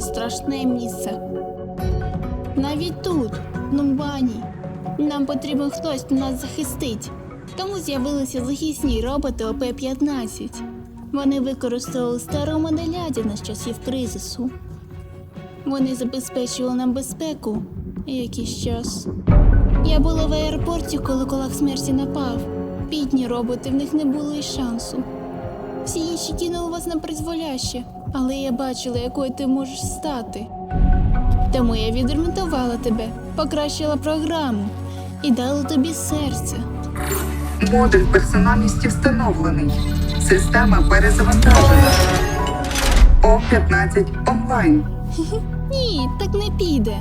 страшне місце. Навіть тут, в Нумбані, нам потрібен хтось, хто нас захистить. Тому з'явилися захисні роботи ОП-15. Вони використовували стару моделядіна з часів кризису. Вони забезпечували нам безпеку якийсь час. Я була в аеропорті, коли колак смерті напав. Бідні роботи, в них не було й шансу. Всі інші кинули вас на призволяще, але я бачила, якою ти можеш стати. Тому я відремонтувала тебе, покращила програму і дала тобі серце. Модуль персональності встановлений. Система перезавантажена. О15 онлайн. Ні, так не піде.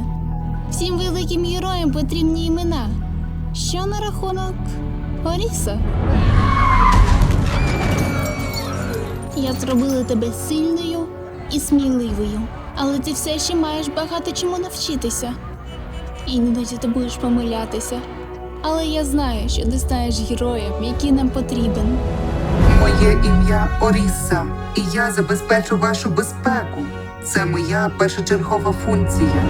Всім великим героям потрібні імена. Що на рахунок Оріса? Я зробила тебе сильною і сміливою, але ти все ще маєш багато чому навчитися. Іноді ти будеш помилятися. Але я знаю, що ти станеш героєм, який нам потрібен. Моє ім'я Оріса, і я забезпечу вашу безпеку. Це моя першочергова функція.